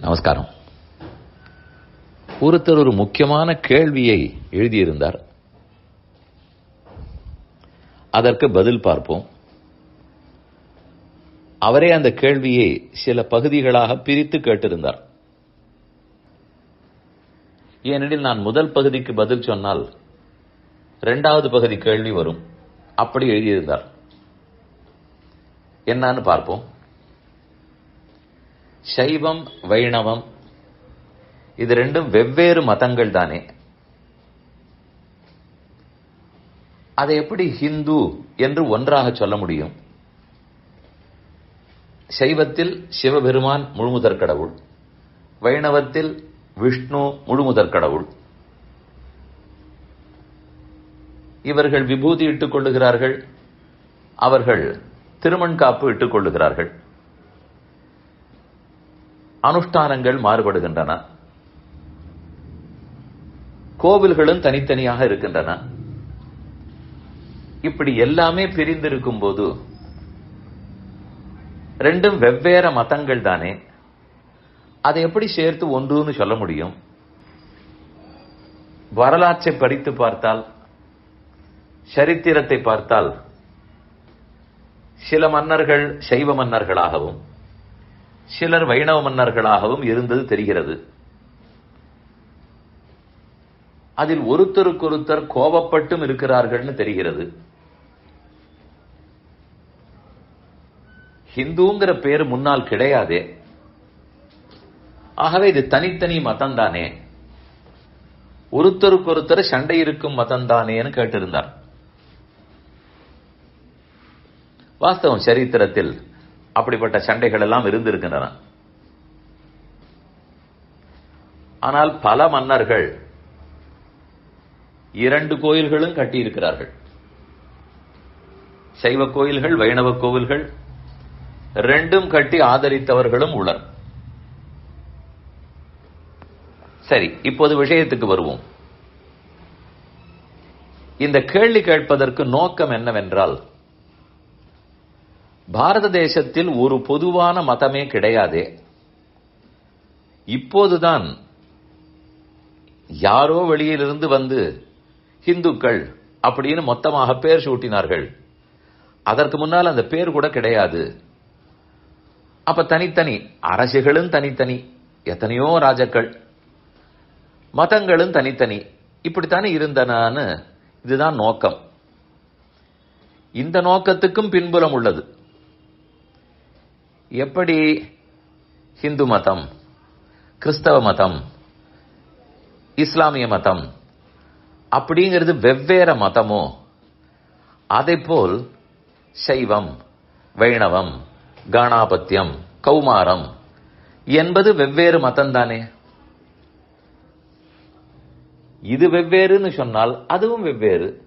நமஸ்காரம். ஒருத்தர் ஒரு முக்கியமான கேள்வியை எழுதியிருந்தார். அதற்கு பதில் பார்ப்போம். அவரே அந்த கேள்வியை சில பகுதிகளாக பிரித்து கேட்டிருந்தார். ஏனெனில் நான் முதல் பகுதிக்கு பதில் சொன்னால் இரண்டாவது பகுதி கேள்வி வரும். அப்படி எழுதியிருந்தார். என்னான்னு பார்ப்போம். சைவம் வைணவம் இது ரெண்டும் வெவ்வேறு மதங்கள் தானே. அதை எப்படி ஹிந்து என்று ஒன்றாக சொல்ல முடியும்? சைவத்தில் சிவபெருமான் முழுமுதற் கடவுள் வைணவத்தில் விஷ்ணு முழுமுதற் கடவுள். இவர்கள் விபூதி இட்டுக் கொள்ளுகிறார்கள் அவர்கள் திருமண் காப்பு இட்டுக் கொள்ளுகிறார்கள். அனுஷ்டானங்கள் மாறுபடுகின்றன. கோவில்களும் தனித்தனியாக இருக்கின்றன. இப்படி எல்லாமே பிரிந்திருக்கும் போது ரெண்டும் வெவ்வேறு மதங்கள் தானே. அதை எப்படி சேர்த்து ஒன்றுன்னு சொல்ல முடியும்? வரலாற்றை படித்து பார்த்தால் சரித்திரத்தை பார்த்தால் சில மன்னர்கள் சைவ மன்னர்களாகவும் சிலர் வைணவ மன்னர்களாகவும் இருந்தது தெரிகிறது. அதில் ஒருத்தருக்கொருத்தர் கோபப்பட்டும் இருக்கிறார்கள்னு தெரிகிறது. ஹிந்துங்கிற பேர் முன்னால் கிடையாதே. ஆகவே இது தனித்தனி மதம் தானே ஒருத்தருக்கொருத்தர் சண்டை இருக்கும் மதம் தானேன்னு கேட்டிருந்தார். வாஸ்தவம் சரித்திரத்தில் அப்படிப்பட்ட சண்டைகள் எல்லாம் இருந்திருக்கின்றன. ஆனால் பல மன்னர்கள் இரண்டு கோயில்களும் கட்டியிருக்கிறார்கள். சைவ கோயில்கள் வைணவ கோவில்கள் ரெண்டும் கட்டி ஆதரித்தவர்களும் உள்ளனர். சரி இப்போது விஷயத்துக்கு வருவோம். இந்த கேள்வி கேட்பதற்கு நோக்கம் என்னவென்றால் பாரத தேசத்தில் ஒரு பொதுவான மதமே கிடையாதே. இப்போதுதான் யாரோ வெளியிலிருந்து வந்து ஹிந்துக்கள் அப்படின்னு மொத்தமாக பேர் சூட்டினார்கள். அதற்கு முன்னால் அந்த பேர் கூட கிடையாது. அப்ப தனித்தனி அரசுகளும் தனித்தனி எத்தனையோ ராஜாக்கள் மதங்களும் தனித்தனி இப்படித்தானே இருந்தனான்னு இதுதான் நோக்கம். இந்த நோக்கத்துக்கும் பின்புலம் உள்ளது. எப்படி ஹிந்து மதம் கிறிஸ்தவ மதம் இஸ்லாமிய மதம் அப்படிங்கிறது வெவ்வேறு மதமோ அதை போல் சைவம் வைணவம் காணாபத்தியம் கௌமாரம் என்பது வெவ்வேறு மதம் தானே இது வெவ்வேறுன்னு சொன்னால் அதுவும் வெவ்வேறு.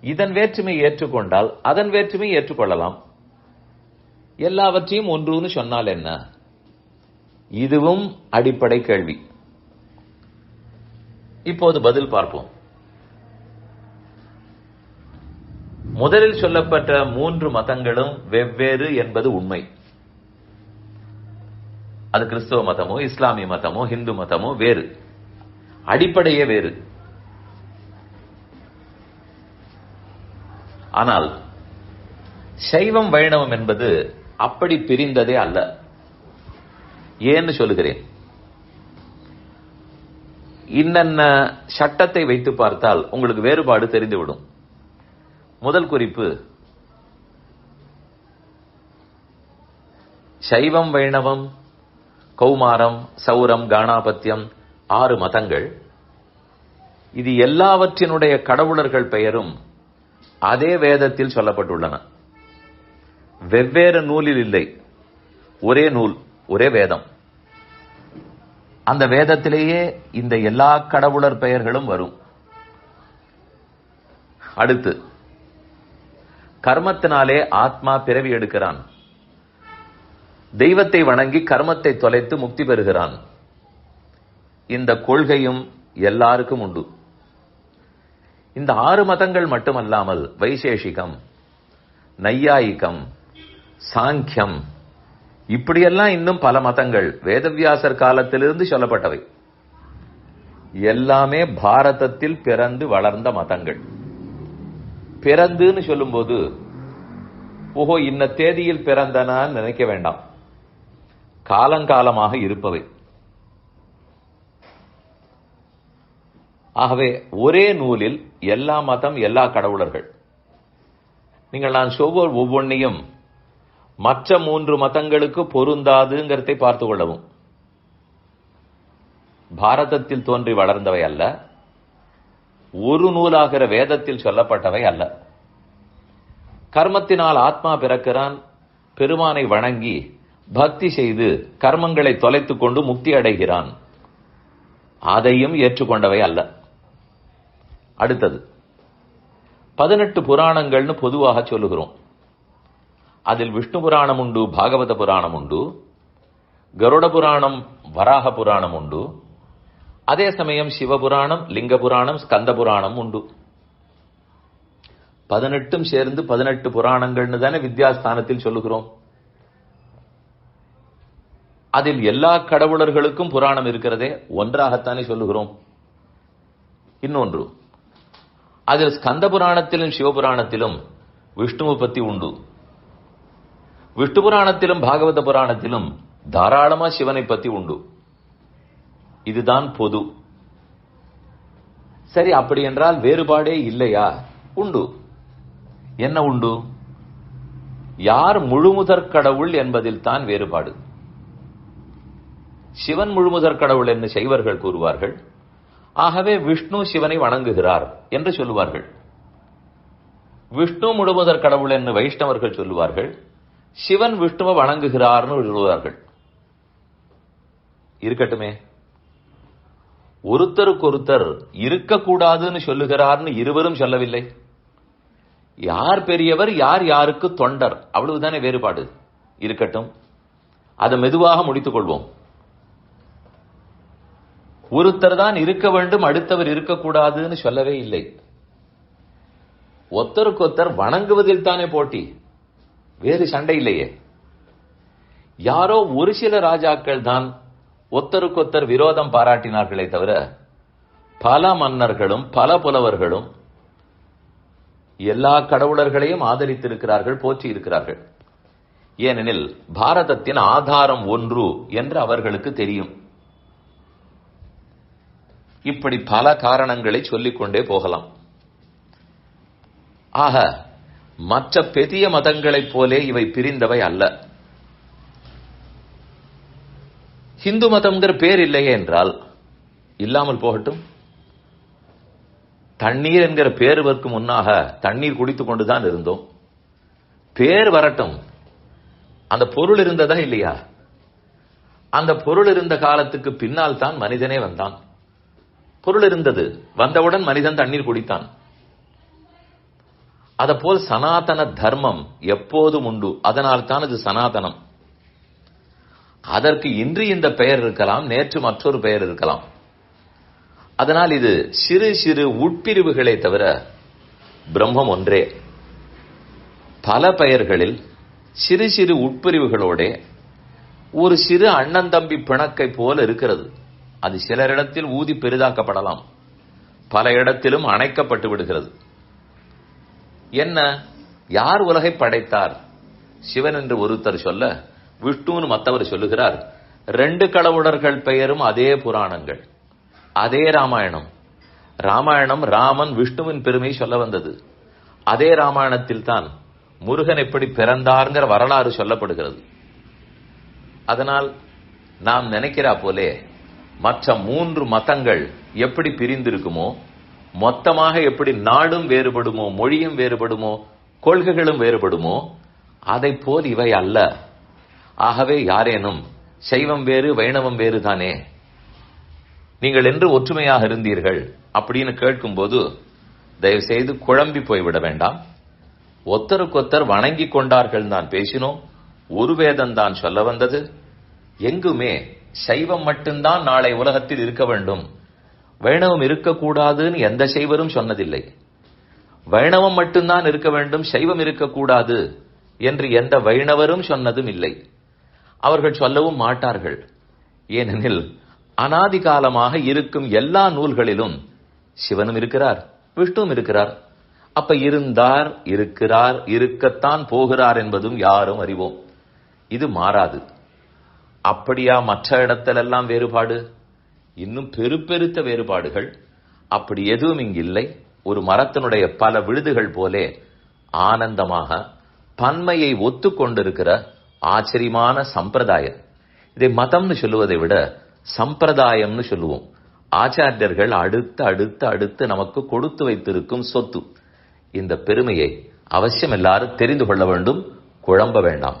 இதன் வேற்றுமை ஏற்றுக்கொண்டால் அதன் வேற்றுமை ஏற்றுக்கொள்ளலாம். எல்லாவற்றையும் ஒன்றுன்னு சொன்னால் என்ன? இதுவும் அடிப்படை கேள்வி. இப்போது பதில் பார்ப்போம். முதலில் சொல்லப்பட்ட மூன்று மதங்களும் வெவ்வேறு என்பது உண்மை. அது கிறிஸ்தவ மதமோ இஸ்லாமிய மதமோ ஹிந்து மதமோ வேறு. அடிப்படையே வேறு. ஆனால் சைவம் வைணவம் என்பது அப்படி பிரிந்ததே அல்ல. ஏன்னு சொல்லுகிறேன். இன்னென்ன சட்டத்தை வைத்து பார்த்தால் உங்களுக்கு வேறுபாடு தெரிந்துவிடும். முதல் குறிப்பு சைவம் வைணவம் கௌமாரம் சௌரம் காணாபத்தியம் ஆறு மதங்கள். இது எல்லாவற்றினுடைய கடவுளர்கள் பெயரும் அதே வேதத்தில் சொல்லப்பட்டுள்ளன. வெவ்வேறு நூலில் இல்லை. ஒரே நூல் ஒரே வேதம். அந்த வேதத்திலேயே இந்த எல்லா கடவுளர் பெயர்களும் வரும். அடுத்து கர்மத்தினாலே ஆத்மா பிறவி எடுக்கிறான். தெய்வத்தை வணங்கி கர்மத்தை தொலைத்து முக்தி பெறுகிறான். இந்த கொள்கையும் எல்லாருக்கும் உண்டு. இந்த ஆறு மதங்கள் மட்டுமல்லாமல் வைசேஷிகம் நையாயிகம் சாங்கியம். இப்படியெல்லாம் இன்னும் பல மதங்கள் வேதவியாசர் காலத்திலிருந்து சொல்லப்பட்டவை. எல்லாமே பாரதத்தில் பிறந்து வளர்ந்த மதங்கள். பிறந்துன்னு சொல்லும்போது ஓஹோ இன்ன தேதியில் பிறந்தனான்னு நினைக்க வேண்டாம். காலங்காலமாக இருப்பவை. ஆகவே ஒரே நூலில் எல்லா மதம் எல்லா கடவுளர்கள். நீங்கள் நான் ஒவ்வொன்றையும் மற்ற மூன்று மதங்களுக்கு பொருந்தாதுங்கிறதை பார்த்து கொள்ளவும். பாரதத்தில் தோன்றி வளர்ந்தவை அல்ல. ஒரு நூலாகிற வேதத்தில் சொல்லப்பட்டவை அல்ல. கர்மத்தினால் ஆத்மா பிறக்கிறான் பெருமானை வணங்கி பக்தி செய்து கர்மங்களை தொலைத்துக் கொண்டு முக்தி அடைகிறான். அதையும் ஏற்றுக்கொண்டவை அல்ல. அடுத்தது பதினெட்டு புராணங்கள்னு பொதுவாக சொல்லுகிறோம். அதில் விஷ்ணு புராணம் உண்டு பாகவத புராணம் உண்டு கருட புராணம் வராக புராணம் உண்டு. அதே சமயம் சிவபுராணம் லிங்க புராணம் ஸ்கந்த புராணம் உண்டு. பதினெட்டும் சேர்ந்து பதினெட்டு புராணங்கள்னு தானே வித்யாஸ்தானத்தில் சொல்லுகிறோம். அதில் எல்லா கடவுளர்களுக்கும் புராணம் இருக்கிறதே ஒன்றாகத்தானே சொல்லுகிறோம். இன்னொன்று அதில் ஸ்கந்த புராணத்திலும் சிவபுராணத்திலும் விஷ்ணுவை பத்தி உண்டு. விஷ்ணு புராணத்திலும் பாகவத புராணத்திலும் தாராளமா சிவனை பத்தி உண்டு. இதுதான் பொது. சரி அப்படி என்றால் வேறுபாடே இல்லையா? உண்டு. என்ன உண்டு? யார் முழுமுதற் கடவுள் என்பதில் தான் வேறுபாடு. சிவன் முழுமுதற் கடவுள் என்று சைவர்கள் கூறுவார்கள். ஆகவே விஷ்ணு சிவனை வணங்குகிறார் என்று சொல்லுவார்கள். விஷ்ணு முழுமுதற் கடவுள் என்று வைஷ்ணவர்கள் சொல்லுவார்கள். சிவன் விஷ்ணுவை வணங்குகிறார்னு சொல்லுவார்கள். இருக்கட்டுமே. ஒருத்தருக்கொருத்தர் இருக்கக்கூடாதுன்னு சொல்லுகிறார்னு இருவரும் சொல்லவில்லை. யார் பெரியவர் யார் யாருக்கு தொண்டர் அவ்வளவுதானே வேறுபாடு. இருக்கட்டும். அதை மெதுவாக முடித்துக் கொள்வோம். ஒருத்தர் தான் இருக்க வேண்டும் அடுத்தவர் இருக்கக்கூடாதுன்னு சொல்லவே இல்லை. ஒத்தருக்கொத்தர் வணங்குவதில் தானே போட்டி. வேறு சண்டை இல்லையே. யாரோ ஒரு சில ராஜாக்கள் தான் ஒத்தருக்கொத்தர் விரோதம் பாராட்டினார்களே தவிர பல மன்னர்களும் பல புலவர்களும் எல்லா கடவுளர்களையும் ஆதரித்திருக்கிறார்கள் போற்றி இருக்கிறார்கள் ஏனெனில் பாரதத்தின் ஆதாரம் ஒன்று என்று அவர்களுக்கு தெரியும். இப்படி பல காரணங்களை சொல்லிக்கொண்டே போகலாம். ஆக மற்ற பெரிய மதங்களைப் போலே இவை பிரிந்தவை அல்ல. ஹிந்து மதம்ங்கிற பேர் இல்லையே என்றால் இல்லாமல் போகட்டும். தண்ணீர் என்கிற பேருவதற்கு முன்னாக தண்ணீர் குடித்துக் கொண்டுதான் இருந்தோம். பேர் வரட்டும். அந்த பொருள் இருந்ததா இல்லையா? அந்த பொருள் இருந்த காலத்துக்கு பின்னால் தான் மனிதனே வந்தான். பொருள் இருந்தது. வந்தவுடன் மனிதன் தண்ணீர் குடித்தான். அதப்போல் சனாதன தர்மம் எப்போதும் உண்டு. அதனால் தான் அது சனாதனம். அதற்கு இன்று இந்த பெயர் இருக்கலாம் நேற்று மற்றொரு பெயர் இருக்கலாம். அதனால் இது சிறு சிறு உட்பிரிவுகளை தவிர பிரம்மம் ஒன்றே. பல பெயர்களில் சிறு சிறு உட்பிரிவுகளோட ஒரு சிறு அண்ணன் தம்பி பிணக்கை போல இருக்கிறது. அது சிலரிடத்தில் ஊதி பெரிதாக்கப்படலாம். பல இடத்திலும் அணைக்கப்பட்டு விடுகிறது. என்ன? யார் உலகை படைத்தார்? சிவன் என்று ஒருத்தர் சொல்ல விஷ்ணுன்னு மற்றவர் சொல்லுகிறார் ரெண்டு கடவுளர்கள் பெயரும் அதே புராணங்கள். அதே ராமாயணம். ராமாயணம் ராமன் விஷ்ணுவின் பெருமை சொல்ல வந்தது. அதே ராமாயணத்தில் தான் முருகன் எப்படி பிறந்தார்ங்கிற வரலாறு சொல்லப்படுகிறது. அதனால் நாம் நினைக்கிறா போலே மற்ற மூன்று மதங்கள் எப்படி பிரிந்திருக்குமோ மொத்தமாக எப்படி நாடும் வேறுபடுமோ மொழியும் வேறுபடுமோ கொள்கைகளும் வேறுபடுமோ அதை போல் இவை அல்ல. ஆகவே யாரேனும் சைவம் வேறு வைணவம் வேறு தானே? நீங்கள் என்று ஒற்றுமையாக இருந்தீர்கள் அப்படின்னு கேட்கும்போது தயவு செய்து குழம்பி போய்விட வேண்டாம். ஒத்தருக்கொத்தர் வணங்கி கொண்டார்கள் தான் பேசினோம். ஒரு வேதம் தான் சொல்ல வந்தது. எங்குமே சைவம் மட்டும்தான் நாளை உலகத்தில் இருக்க வேண்டும். வைணவம் இருக்கக்கூடாதுன்னு எந்த சைவரும் சொன்னதில்லை. வைணவம் மட்டும்தான் இருக்க வேண்டும் சைவம் இருக்கக்கூடாது என்று எந்த வைணவரும் சொன்னதும் இல்லை. அவர்கள் சொல்லவும் மாட்டார்கள். ஏனெனில் அனாதி காலமாக இருக்கும் எல்லா நூல்களிலும் சிவனும் இருக்கிறார் விஷ்ணுவும் இருக்கிறார். அப்ப இருந்தார் இருக்கிறார் இருக்கத்தான் போகிறார் என்பதும் யாரும் அறிவோம். இது மாறாது. அப்படியா மற்ற இடத்திலெல்லாம் வேறுபாடு? இன்னும் பெருப்பெருத்த வேறுபாடுகள். அப்படி எதுவும் இங்கில்லை. ஒரு மரத்தினுடைய பல விழுதுகள் போலே ஆனந்தமாக பன்மையை ஒத்துக்கொண்டிருக்கிற ஆச்சரியமான சம்பிரதாயம். இதை மதம்னு சொல்லுவதை விட சம்பிரதாயம்னு சொல்லுவோம். ஆச்சாரியர்கள் அடுத்து அடுத்து அடுத்து நமக்கு கொடுத்து வைத்திருக்கும் சொத்து. இந்த பெருமையை அவசியம் எல்லாரும் தெரிந்து கொள்ள வேண்டும். குழம்ப வேண்டாம்.